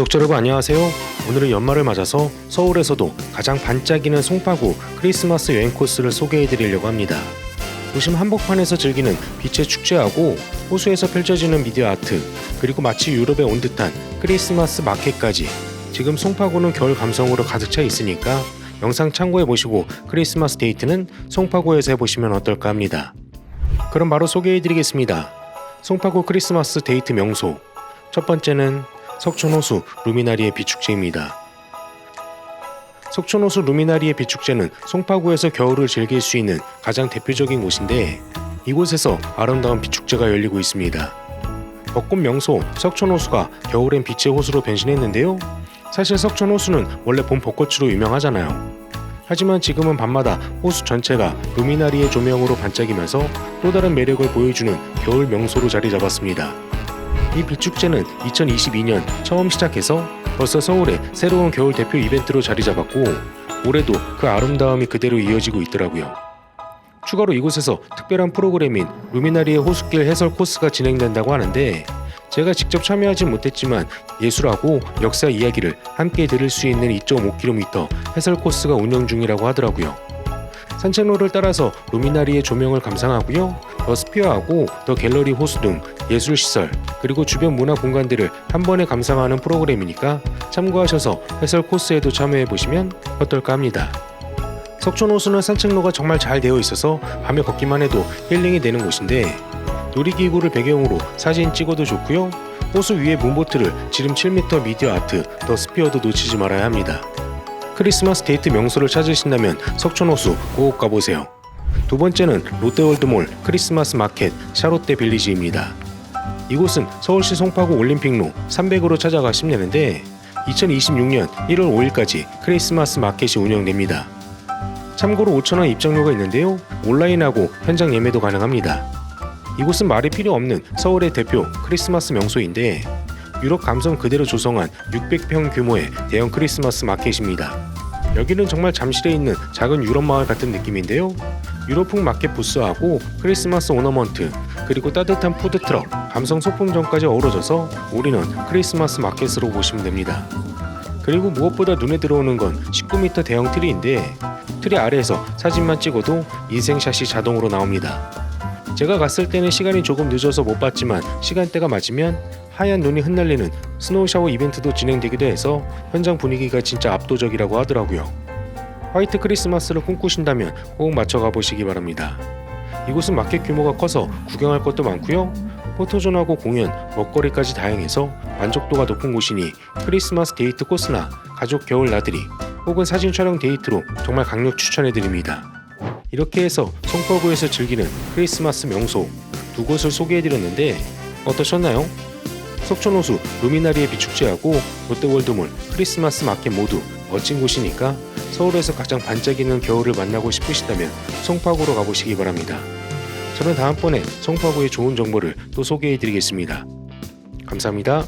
구독자 여러분 안녕하세요. 오늘은 연말을 맞아서 서울에서도 가장 반짝이는 송파구 크리스마스 여행 코스를 소개해 드리려고 합니다. 도심 한복판에서 즐기는 빛의 축제하고 호수에서 펼쳐지는 미디어 아트 그리고 마치 유럽에 온 듯한 크리스마스 마켓까지 지금 송파구는 겨울 감성으로 가득 차 있으니까 영상 참고해 보시고 크리스마스 데이트는 송파구에서 해보시면 어떨까 합니다. 그럼 바로 소개해 드리겠습니다. 송파구 크리스마스 데이트 명소 첫 번째는 석촌호수 루미나리의 비축제입니다. 석촌호수 루미나리의 비축제는 송파구에서 겨울을 즐길 수 있는 가장 대표적인 곳인데 이곳에서 아름다운 비축제가 열리고 있습니다. 벚꽃 명소 석촌호수가 겨울엔 빛의 호수로 변신했는데요. 사실 석촌호수는 원래 봄 벚꽃으로 유명하잖아요. 하지만 지금은 밤마다 호수 전체가 루미나리의 조명으로 반짝이면서 또 다른 매력을 보여주는 겨울 명소로 자리 잡았습니다. 이 빛축제는 2022년 처음 시작해서 벌써 서울의 새로운 겨울 대표 이벤트로 자리 잡았고 올해도 그 아름다움이 그대로 이어지고 있더라고요. 추가로 이곳에서 특별한 프로그램인 루미나리의 호수길 해설 코스가 진행된다고 하는데 제가 직접 참여하진 못했지만 예술하고 역사 이야기를 함께 들을 수 있는 2.5km 해설 코스가 운영 중이라고 하더라고요. 산책로를 따라서 루미나리의 조명을 감상하고요. 더 스피어하고 더 갤러리 호수 등 예술 시설 그리고 주변 문화 공간들을 한 번에 감상하는 프로그램이니까 참고하셔서 해설 코스에도 참여해 보시면 어떨까 합니다. 석촌 호수는 산책로가 정말 잘 되어 있어서 밤에 걷기만 해도 힐링이 되는 곳인데 놀이기구를 배경으로 사진 찍어도 좋고요. 호수 위에 문보트를 지름 7m 미디어 아트 더 스피어도 놓치지 말아야 합니다. 크리스마스 데이트 명소를 찾으신다면 석촌호수 꼭 가보세요. 두 번째는 롯데월드몰 크리스마스 마켓 샤롯데 빌리지입니다. 이곳은 서울시 송파구 올림픽로 300으로 찾아가시면 되는데 2026년 1월 5일까지 크리스마스 마켓이 운영됩니다. 참고로 5,000원 입장료가 있는데요. 온라인하고 현장 예매도 가능합니다. 이곳은 말이 필요 없는 서울의 대표 크리스마스 명소인데 유럽 감성 그대로 조성한 600평 규모의 대형 크리스마스 마켓입니다. 여기는 정말 잠실에 있는 작은 유럽 마을 같은 느낌인데요. 유럽풍 마켓 부스하고 크리스마스 오너먼트 그리고 따뜻한 푸드트럭, 감성 소품점까지 어우러져서 우리는 크리스마스 마켓으로 보시면 됩니다. 그리고 무엇보다 눈에 들어오는 건 19m 대형 트리인데 트리 아래에서 사진만 찍어도 인생샷이 자동으로 나옵니다. 제가 갔을 때는 시간이 조금 늦어서 못 봤지만 시간대가 맞으면 하얀 눈이 흩날리는 스노우 샤워 이벤트도 진행되기도 해서 현장 분위기가 진짜 압도적이라고 하더라고요. 화이트 크리스마스를 꿈꾸신다면 꼭 맞춰가 보시기 바랍니다. 이곳은 마켓 규모가 커서 구경할 것도 많고요. 포토존하고 공연, 먹거리까지 다양해서 만족도가 높은 곳이니 크리스마스 데이트 코스나 가족 겨울 나들이 혹은 사진 촬영 데이트로 정말 강력 추천해드립니다. 이렇게 해서 송파구에서 즐기는 크리스마스 명소 두 곳을 소개해드렸는데 어떠셨나요? 석촌호수 루미나리의 비축제하고 롯데월드몰 크리스마스 마켓 모두 멋진 곳이니까 서울에서 가장 반짝이는 겨울을 만나고 싶으시다면 송파구로 가보시기 바랍니다. 저는 다음번에 송파구의 좋은 정보를 또 소개해드리겠습니다. 감사합니다.